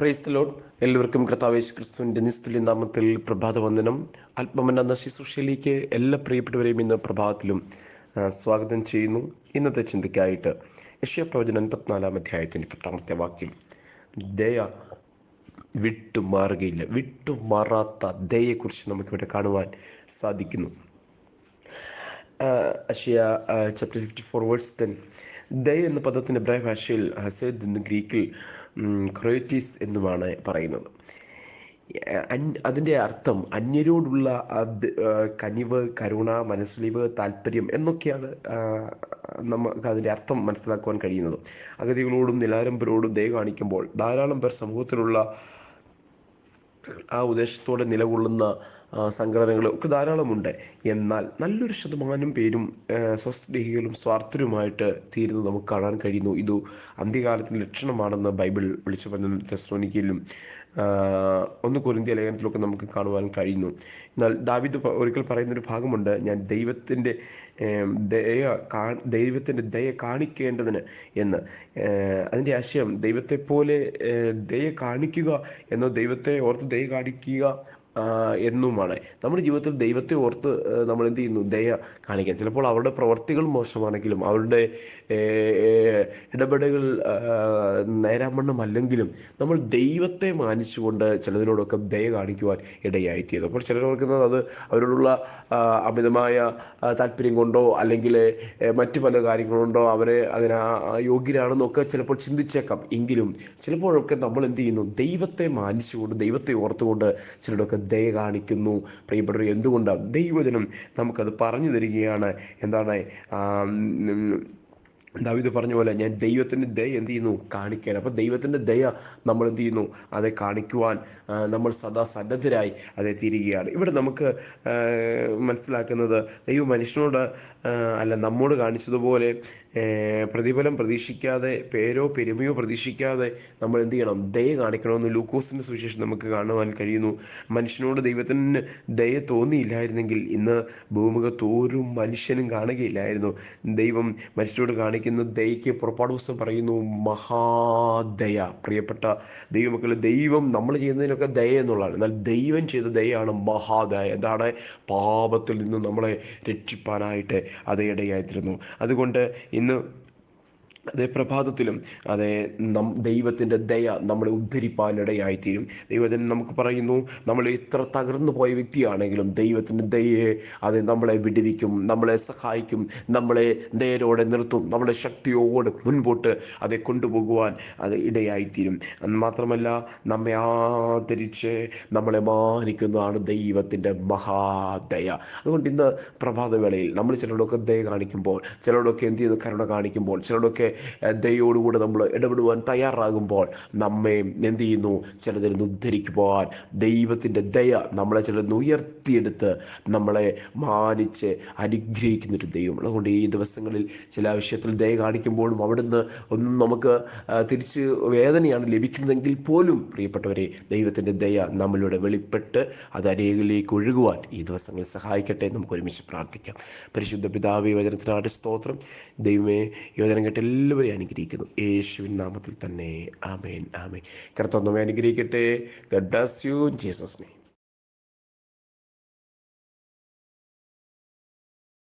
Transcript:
Price എല്ലാവർക്കും കർത്താവേശ് ക്രിസ്തുവിന്റെ നിസ്തുല്യ നാമത്തിൽ പ്രഭാത വന്ദനം. ആത്മമൻ എന്ന ശുശ്രൂഷയിലേക്ക് എല്ലാ പ്രിയപ്പെട്ടവരെയും ഇന്ന് പ്രഭാതത്തിലും സ്വാഗതം ചെയ്യുന്നു. ഇന്നത്തെ ചിന്തയ്ക്കായിട്ട് യഷ്യ പ്രവചനം അൻപത്തിനാലാം അധ്യായത്തിന്റെ പത്താമത്തെ വാക്യം. ദയ വിട്ടുമാറുകയില്ല വിട്ടുമാറാത്ത ദയയെക്കുറിച്ച് നമുക്കിവിടെ കാണുവാൻ സാധിക്കുന്നു. Isaiah chapter fifty four verse ten ദയ എന്ന പദത്തിന്റെ എബ്രായ ഭാഷയിൽ ഹസേദ് എന്ന് ഗ്രീക്കിൽ ക്രൊയറ്റീസ് എന്നുമാണ് പറയുന്നത്. അതിന്റെ അർത്ഥം അന്യരോടുള്ള കനിവ് കരുണ മനസ്സലിവ് താല്പര്യം എന്നൊക്കെയാണ് നമുക്ക് അതിന്റെ അർത്ഥം മനസ്സിലാക്കുവാൻ കഴിയുന്നത്. അഗതികളോടും നിലാരംബരോടും ദയ കാണിക്കുമ്പോൾ ധാരാളം പേർ സമൂഹത്തിലുള്ള ആ ഉദ്ദേശത്തോടെ നിലകൊള്ളുന്ന ഒക്കെ ധാരാളമുണ്ട്. എന്നാൽ നല്ലൊരു ശതമാനം പേരും സ്വസ്നേഹികളും സ്വാർത്ഥരുമായിട്ട് തീരുന്നത് നമുക്ക് കാണാൻ കഴിയുന്നു. ഇത് അന്ത്യകാലത്തിന്റെ ലക്ഷണമാണെന്ന് ബൈബിൾ വിളിച്ചു പറഞ്ഞ തെസ്ലോനിക്കയിലും ഒന്ന് കൊരിന്തിയ ലേഖനത്തിലൊക്കെ നമുക്ക് കാണുവാൻ കഴിയുന്നു. എന്നാൽ ദാവിദ് ഒരിക്കൽ പറയുന്നൊരു ഭാഗമുണ്ട്. ഞാൻ ദൈവത്തിന്റെ ദയ കാ ദൈവത്തിന്റെ ദയ കാണിക്കേണ്ടതിന് എന്ന്. അതിന്റെ ആശയം ദൈവത്തെ പോലെ ദയ കാണിക്കുക എന്നോ ദൈവത്തെ ഓർത്ത് ദയ കാണിക്കുക എന്നുമാണ്. നമ്മുടെ ജീവിതത്തിൽ ദൈവത്തെ ഓർത്ത് നമ്മൾ എന്ത് ചെയ്യുന്നു? ദയ കാണിക്കാൻ. ചിലപ്പോൾ അവരുടെ പ്രവർത്തികൾ മോശമാണെങ്കിലും അവരുടെ ഇടപെടലുകൾ നേരാമണ്ണം അല്ലെങ്കിലും നമ്മൾ ദൈവത്തെ മാനിച്ചുകൊണ്ട് ചിലതിനോടൊക്കെ ദയ കാണിക്കുവാൻ ഇടയായിത്തീയത് അപ്പോൾ ചിലർ ഓർക്കുന്നത് അത് അവരോടുള്ള അമിതമായ താല്പര്യം കൊണ്ടോ അല്ലെങ്കിൽ മറ്റു പല കാര്യങ്ങൾ കൊണ്ടോ അവരെ അതിന് യോഗ്യരാണെന്നൊക്കെ ചിലപ്പോൾ ചിന്തിച്ചേക്കാം. എങ്കിലും ചിലപ്പോഴൊക്കെ നമ്മൾ എന്ത് ചെയ്യുന്നു? ദൈവത്തെ മാനിച്ചുകൊണ്ട് ദൈവത്തെ ഓർത്തുകൊണ്ട് ചിലരൊക്കെ ദയ കാണിക്കുന്നു. പ്രിയപ്പെട്ടവർ എന്തുകൊണ്ടാണ് ദൈവജനം നമുക്കത് പറഞ്ഞു തരികയാണ്? എന്താണ് ദാവീദ് പറഞ്ഞ പോലെ ഞാൻ ദൈവത്തിന്റെ ദയ എന്ത് ചെയ്യുന്നു? കാണിക്കാൻ അപ്പോൾ ദൈവത്തിന്റെ ദയ നമ്മൾ എന്ത് ചെയ്യുന്നു? അത് കാണിക്കുവാൻ നമ്മൾ സദാ സന്നദ്ധരായി അതെ തീരുകയാണ്. ഇവിടെ നമുക്ക് മനസ്സിലാക്കുന്നത് ദൈവം മനുഷ്യനോട് അല്ല നമ്മോട് കാണിച്ചതുപോലെ പ്രതിഫലം പ്രതീക്ഷിക്കാതെ പേരോ പെരുമയോ പ്രതീക്ഷിക്കാതെ നമ്മൾ എന്ത് ചെയ്യണം? ദയ കാണിക്കണമെന്ന് ലൂക്കോസിന്റെ സുവിശേഷം നമുക്ക് കാണുവാൻ കഴിയുന്നു. മനുഷ്യനോട് ദൈവത്തിന് ദയ തോന്നിയില്ലായിരുന്നെങ്കിൽ ഇന്ന് ഭൂമുഖത്ത് ഒരു മനുഷ്യനും കാണുകയില്ലായിരുന്നു. ദൈവം മനുഷ്യരോട് കാണിക്കുന്ന ദയയ്ക്ക് പുറപ്പാട് പുസ്തകം പറയുന്നു മഹാദയ. പ്രിയപ്പെട്ട ദൈവമക്കളെ ദൈവം നമ്മൾ ചെയ്യുന്നതിനൊക്കെ ദയ എന്നുള്ളതാണ്. എന്നാൽ ദൈവം ചെയ്ത ദയയാണ് മഹാദയ. എന്താണ് പാപത്തിൽ നിന്ന് നമ്മളെ രക്ഷിപ്പാനായിട്ട് അത് ഇടയായിത്തീരുന്നു. അതുകൊണ്ട് ഇന്ന് no. അതേ പ്രഭാതത്തിലും അതേ നം ദൈവത്തിന്റെ ദയ നമ്മളെ ഉദ്ധരിപ്പാനിടയായിത്തീരും. ദൈവത്തിന് നമുക്ക് പറയുന്നു നമ്മൾ എത്ര തകർന്നു പോയ വ്യക്തിയാണെങ്കിലും ദൈവത്തിന്റെ ദയയെ അത് നമ്മളെ വിടുവിക്കും നമ്മളെ സഹായിക്കും നമ്മളെ നേരോടെ നിർത്തും നമ്മളെ ശക്തിയോടെ മുൻപോട്ട് അതെ കൊണ്ടുപോകുവാൻ അത് ഇടയായിത്തീരും. മാത്രമല്ല നമ്മെ ആദരിച്ച് നമ്മളെ മാനിക്കുന്നതാണ് ദൈവത്തിന്റെ മഹാദയ. അതുകൊണ്ട് ഇന്ന് പ്രഭാതവേളയിൽ നമ്മൾ ചിലരോടൊക്കെ ദയ കാണിക്കുമ്പോൾ ചിലരോടൊക്കെ എന്ത് ചെയ്യുന്നു കരുണ കാണിക്കുമ്പോൾ ചിലരോടൊക്കെ ഏഹ്, ദയയോടുകൂടെ നമ്മൾ ഇടപെടുവാൻ തയ്യാറാകുമ്പോൾ നമ്മെ എന്ത് ചെയ്യുന്നു? ചിലതിൽ ഉദ്ധരിക്കുവാൻ. ദൈവത്തിന്റെ ദയ നമ്മളെ ചിലതിൽ ഉയർത്തിയെടുത്ത് നമ്മളെ മാനിച്ച് അനുഗ്രഹിക്കുന്നൊരു ദൈവം. അതുകൊണ്ട് ഈ ദിവസങ്ങളിൽ ചില വിഷയത്തിൽ ദയ കാണിക്കുമ്പോഴും അവിടുന്ന് ഒന്നും നമുക്ക് തിരിച്ച് വേദനയാണ് ലഭിക്കുന്നതെങ്കിൽ പോലും പ്രിയപ്പെട്ടവരെ ദൈവത്തിന്റെ ദയ നമ്മളിലൂടെ വെളിപ്പെട്ട് അത് അനേകിലേക്ക് ഒഴുകുവാൻ ഈ ദിവസങ്ങളിൽ സഹായിക്കട്ടെ നമുക്ക് ഒരുമിച്ച് പ്രാർത്ഥിക്കാം. പരിശുദ്ധ പിതാവ് യുവജനത്തിനാട് സ്തോത്രം. ദൈവമേ ഈ വചനം കേട്ട് എല്ലാവരെയും അനുഗ്രഹിക്കുന്നു. യേശുവിൻ നാമത്തിൽ തന്നെ. ആമേൻ ആമേൻ. കർത്താവ് അനുഗ്രഹിക്കട്ടെ. Garh bless you Jesus